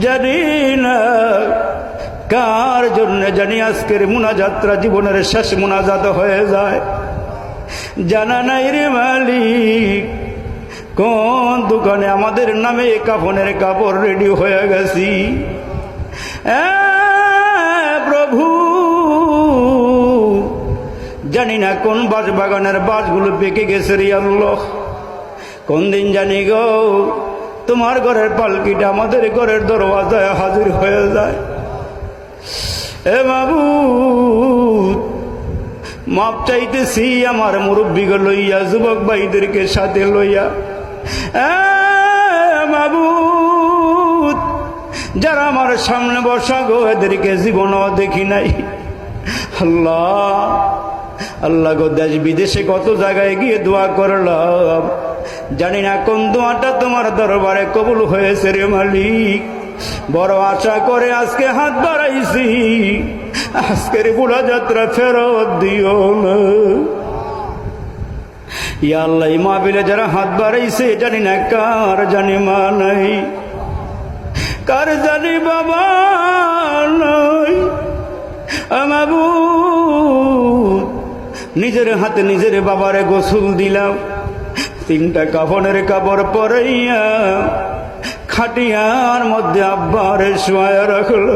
জানি না কার জন্য জানি আজকের মুনাযাত্রা জীবনের শেষ মুনাজাত হয়ে যায়। জানা নাই রে মালিক, কোন দোকানে আমাদের নামে কাফনের কাপড় রেডি হয়ে গেছি। প্রভু, জানি না কোন বাস বাগানের বাসগুলো পেকে গেছে রে কোন দিন জানি গো তোমার ঘরের পালকিটা আমাদের ঘরের দরওয়াজায় হাজির হয়ে যায়। এ বাবু মাপ চাইতেছি আমার মুরব্বীকে লইয়া, যুবক ভাইদেরকে সাথে লইয়া। বাবু যারা আমার সামনে বসা গো, এদেরকে জীবনও দেখি নাই। আল্লাহ আল্লাহ গো দেশ বিদেশে কত জায়গায় গিয়ে দোয়া করলাম। জানি না কোন দোয়াটা তোমার দরবারে কবুল হয়েছে রে মালিক। বড় আশা করে আজকে হাত বাড়াইছি। আজকের বুড়া যাত্রা ফেরত দিও না। ইয়া আল্লাহ, এই মাহবিলে যারা হাত বাড়াইছে, জানি না কার জানি মা নাই। কার জানি বাবা নাই। আমাবু নিজের হাতে নিজের বাবারে গোসল দিলাম। তিনটা কাফনের কাপড় পরাইয়া খাটিয়ার মধ্যে আব্বারে শোয়া রাখল।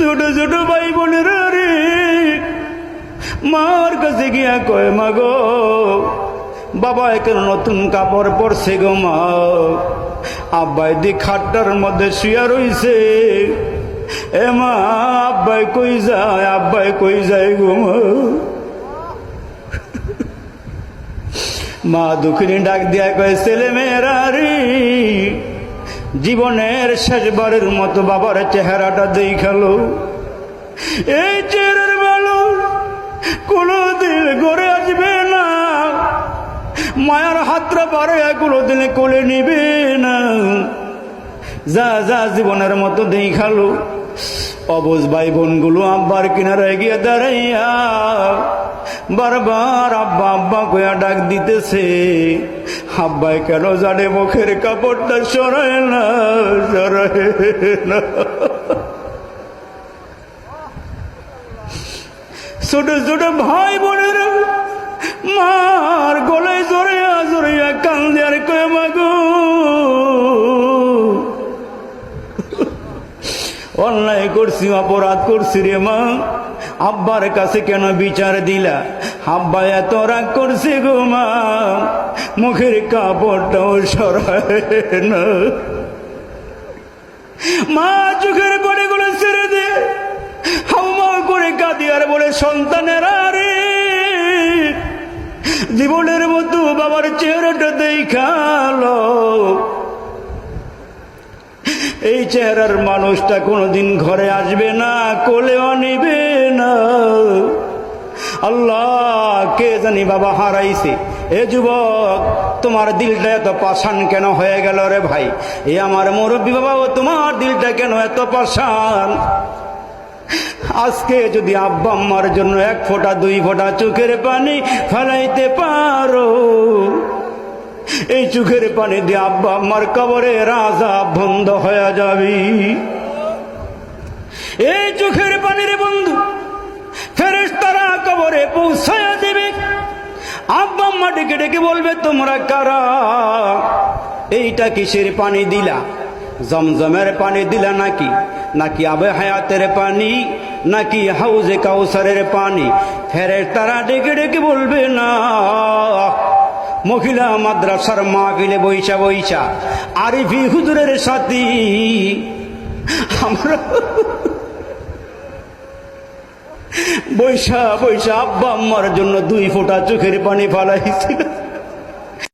ছোট ছোট ভাই বোনের রে, মার কাছে গিয়া কয়, মা গো, বাবা কেন নতুন কাপড় পরছে গো মা। আব্বাই দি খাটটার মধ্যে শুয়া রইছে। এ মা, আব্বাই কই যায়, আব্বাই কই যায় গো মা? মা দুঃখিনী ডাক দিয়া কয়, ছেলে মেয়েরা জীবনের শেষবারের মতো বাবার চেহারাটা দেখাল এই চেহারার মানুষ কোনোদিন ঘরে আসবে না। মায়ার হাতটা পারে কোনোদিন কোলে নিবে না। যা যা জীবনের মতো দেখাল অবুজ ভাই বোনগুলো আব্বার কিনারে গিয়ে দাঁড়াইয়া বারবার আব্বা আব্বা কয়া ডাক দিতেছে। আব্বাই কেন জানে মুখের কাপড়টা সরায় না সরায় না। ছোট ছোট ভাই বোনের মার গলায় জড়িয়া জড়িয়া কান্দে আর কয়ে মাগো অন্যায় করছি, অপরাধ করছি রে মা। আব্বার কাছে কেন বিচার দিলা? আব্বা এত রাগ করছে গো মা। মুখের কাপড়টাও সরায় মা, চোখের করে গুলো ছেড়ে দে। হাউমা করে কাঁদি আর বলে, সন্তানেরা রে, জীবনের মতো বাবার চেহারাটা দেখাল এই চেহারার মানুষটা কোনোদিন ঘরে আসবে না, কোলেও নিবে। আল্লাহ, কে জানি বাবা হারাইছে। এ যুবক, তোমার দিলটা এত পাষাণ কেন হয়ে গেল রে ভাই? এ আমার মুরব্বী বাবা তোমার দিলটা কেন এত পাষাণ? আজকে যদি আব্বা আম্মার জন্য এক ফোঁটা, দুই ফোঁটা চোখের পানি ফেলাইতে পারো, এই চোখের পানি দিয়ে আব্বা আম্মার কবরে রাজা বন্ধ হয়ে যাবি। এই চোখের পানির বন্ধু কবরে পৌঁছায়া দেবে। আব্বা আম্মা ডেকে ডেকে বলবে, তোমরা কারা? এইটা কিসের পানি দিলা? জমজমের পানি দিলা নাকি? নাকি আবে হায়াতের পানি? নাকি হাউজে কাউসারের পানি? ফেরে তারা ডেকে ডেকে বলবে, না। মহিলা মাদ্রাসার মাহফিলে বৈশা বৈশা আরিফি হুজুরের সাথী। আমরা বৈশা বৈশা আব্বা আম্মার জন্য দুই ফোঁটা চোখের পানি ফালাইছিল